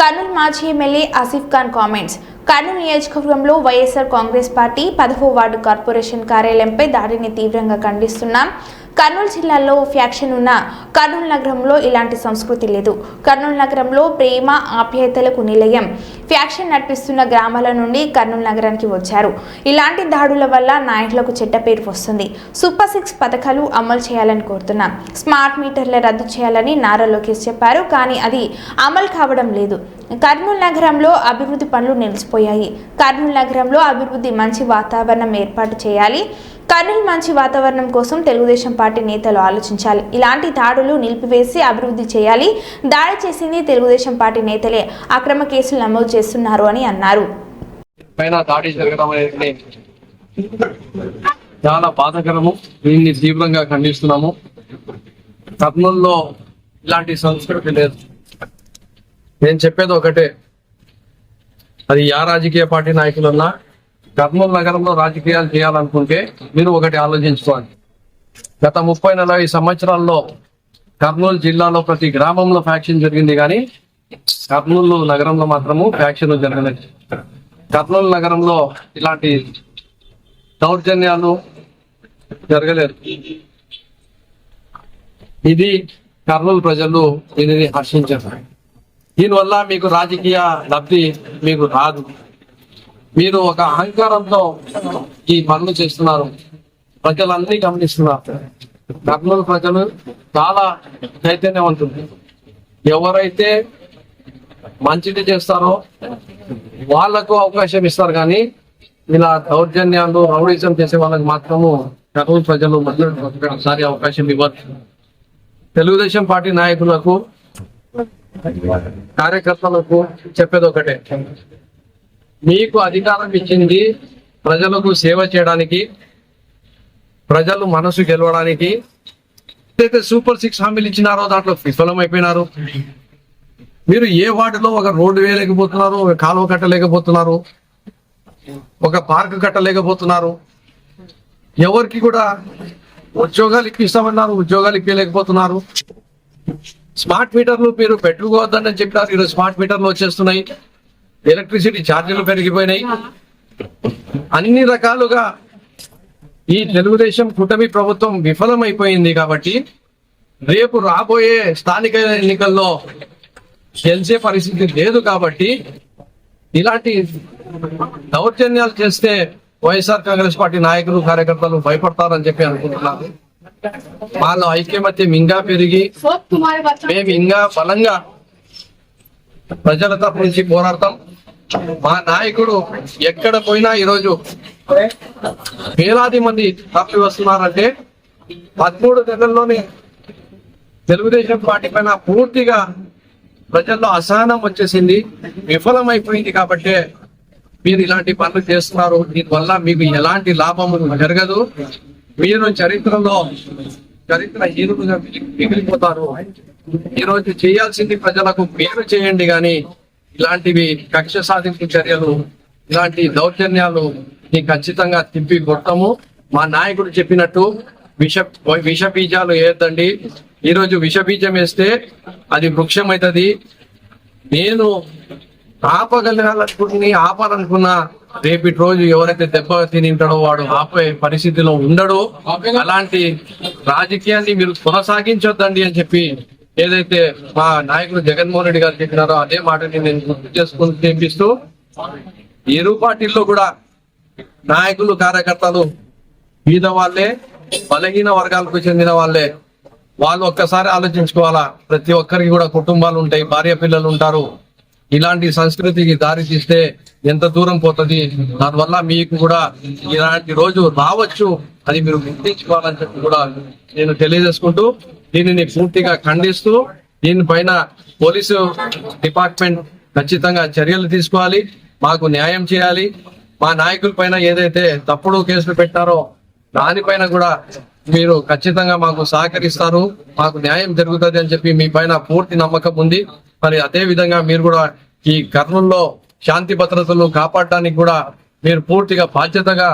కర్నూలు మాజీ MLA Asif Khan comments. Kurnool నియోజకవర్గంలో YSR Congress party పదవ వార్డు కార్పొరేషన్ కార్యాలయంపై దాడిని తీవ్రంగా ఖండిస్తున్నాం. కర్నూలు జిల్లాలో ఫ్యాక్షన్ ఉన్న కర్నూలు నగరంలో ఇలాంటి సంస్కృతి లేదు. కర్నూలు నగరంలో ప్రేమ ఆప్యాయతలకు నిలయం. ఫ్యాక్షన్ నడిపిస్తున్న గ్రామాల నుండి కర్నూలు నగరానికి వచ్చారు. ఇలాంటి దాడుల వల్ల నాయకులకు చెడ్డ పేరు వస్తుంది. సూపర్ సిక్స్ పథకాలు అమలు చేయాలని కోరుతున్నాం. స్మార్ట్ మీటర్ల రద్దు చేయాలని నారా లోకేష్ చెప్పారు. కానీ అది అమలు కావడం లేదు. కర్నూలు నగరంలో అభివృద్ధి పనులు నిలిచిపోయాయి. కర్నూలు నగరంలో అభివృద్ధి మంచి వాతావరణం ఏర్పాటు చేయాలి. కర్నూలు మంచి వాతావరణం కోసం తెలుగుదేశం పార్టీ నేతలు ఆలోచించాలి. ఇలాంటి దాడులు నిలిపివేసి అభివృద్ధి చేయాలి. దాడి చేసింది తెలుగుదేశం పార్టీ నేతలే. అక్రమ కేసులు నమోదు చేస్తున్నారు అని అన్నారు. చాలా బాధకరము. దీన్ని తీవ్రంగా ఖండిస్తున్నాము. కర్నూలులో ఇలాంటి సంస్కృతి లేదు. నేను చెప్పేది ఒకటే. అది యా రాజకీయ పార్టీ నాయకులున్నా కర్నూలు నగరంలో రాజకీయాలు చేయాలనుకుంటే మీరు ఒకటి ఆలోచించుకోవాలి. గత ముప్పై నలభై సంవత్సరాల్లో కర్నూలు జిల్లాలో ప్రతి గ్రామంలో ఫ్యాక్షన్ జరిగింది కానీ కర్నూలు నగరంలో మాత్రము ఫ్యాక్షన్ జరగలేదు. కర్నూలు నగరంలో ఇలాంటి దౌర్జన్యాలు జరగలేదు. ఇది కర్నూలు ప్రజలు దీనిని హర్షించారు. దీనివల్ల మీకు రాజకీయ లబ్ధి మీకు రాదు. మీరు ఒక అహంకారంతో ఈ పనులు చేస్తున్నారు. ప్రజలన్నీ గమనిస్తున్నారు. కర్నూలు ప్రజలు చాలా చైతన్యవంతుంది ఎవరైతే మంచిది చేస్తారో వాళ్ళకు అవకాశం ఇస్తారు కానీ ఇలా దౌర్జన్యాలు రౌడీజం చేసే వాళ్ళకి మాత్రము కర్నూలు ప్రజలు మొదటిసారి అవకాశం ఇవ్వరు. తెలుగుదేశం పార్టీ నాయకులకు కార్యకర్తలకు చెప్పేది ఒకటే. మీకు అధికారం ఇచ్చింది ప్రజలకు సేవ చేయడానికి ప్రజలు మనసు గెలవడానికి. ఏదైతే సూపర్ సిక్స్ హామీలు ఇచ్చినారో దాంట్లో విఫలం అయిపోయినారు మీరు ఏ వార్డులో ఒక రోడ్డు వేయలేకపోతున్నారు ఒక కాలువ కట్టలేకపోతున్నారు ఒక పార్క్ కట్టలేకపోతున్నారు ఎవరికి కూడా ఉద్యోగాలు ఇప్పిస్తామన్నారు ఉద్యోగాలు ఇప్పలేకపోతున్నారు స్మార్ట్ మీటర్లు మీరు పెట్టుకోవద్దని చెప్పినారు. ఈరోజు స్మార్ట్ మీటర్లు వచ్చేస్తున్నాయి. ఎలక్ట్రిసిటీ ఛార్జీలు పెరిగిపోయినాయి. అన్ని రకాలుగా ఈ తెలుగుదేశం కూటమి ప్రభుత్వం విఫలమైపోయింది కాబట్టి రేపు రాబోయే స్థానిక ఎన్నికల్లో గెలిచే పరిస్థితి లేదు కాబట్టి ఇలాంటి దౌర్జన్యాలు చేస్తే వైఎస్ఆర్ కాంగ్రెస్ పార్టీ నాయకులు కార్యకర్తలు భయపడతారని చెప్పి అనుకుంటున్నారు వాళ్ళ ఐక్యమత్యం ఇంకా పెరిగి మేము ఇంకా బలంగా ప్రజల తరపు నుంచి పోరాడతాం. మా నాయకుడు ఎక్కడ పోయినా ఈరోజు వేలాది మంది తప్పి వస్తున్నారంటే పదమూడు నెలల్లోనే తెలుగుదేశం పార్టీ పైన పూర్తిగా ప్రజల్లో అసహనం వచ్చేసింది విఫలమైపోయింది కాబట్టే మీరు ఇలాంటి పనులు చేస్తున్నారు. దీనివల్ల మీకు ఎలాంటి లాభం జరగదు. మీరు చరిత్రలో చరిత్ర హీరులుగా మిగిలిపోతారు. ఈ రోజు చేయాల్సింది ప్రజలకు మీరు చేయండి కానీ ఇలాంటివి కక్ష సాధింపు చర్యలు ఇలాంటి దౌర్జన్యాలు ని ఖచ్చితంగా తిప్పి కొడతాము మా నాయకుడు చెప్పినట్టు విష విష బీజాలు వేయద్దండి ఈ రోజు విష బీజం వేస్తే అది వృక్షం అవుతుంది నేను ఆపగలగాలనుకుని ఆపాలనుకున్నా రేపటి రోజు ఎవరైతే దెబ్బ తిని ఉంటాడో వాడు ఆపే పరిస్థితిలో ఉండడు. అలాంటి రాజకీయాన్ని మీరు కొనసాగించొద్దండి అని చెప్పి ఏదైతే మా నాయకుడు జగన్మోహన్ రెడ్డి గారు చెప్పినారో అదే మాటని నేను గుర్తు చేసుకుని తెప్పిస్తూ ఇరు పార్టీల్లో కూడా నాయకులు కార్యకర్తలు బీద వాళ్ళే బలహీన వర్గాలకు చెందిన వాళ్ళే. వాళ్ళు ఒక్కసారి ఆలోచించుకోవాలా? ప్రతి ఒక్కరికి కూడా కుటుంబాలు ఉంటాయి భార్య పిల్లలు ఉంటారు. ఇలాంటి సంస్కృతికి దారి తీస్తే ఎంత దూరం పోతుంది? దానివల్ల మీకు కూడా ఇలాంటి రోజు రావచ్చు అది మీరు గుర్తించుకోవాలని చెప్పి కూడా నేను తెలియజేసుకుంటూ దీనిని పూర్తిగా ఖండిస్తూ దీనిపైన పోలీసు డిపార్ట్మెంట్ ఖచ్చితంగా చర్యలు తీసుకోవాలి మాకు న్యాయం చేయాలి. మా నాయకుల పైన ఏదైతే తప్పుడు కేసులు పెట్టారో దానిపైన కూడా మీరు ఖచ్చితంగా మాకు సహకరిస్తారు మాకు న్యాయం జరుగుతుంది అని చెప్పి మీ పైన పూర్తి నమ్మకం ఉంది. మరి అదే విధంగా మీరు కూడా ఈ కర్నూల్లో శాంతి భద్రతలు కాపాడటానికి కూడా మీరు పూర్తిగా బాధ్యతగా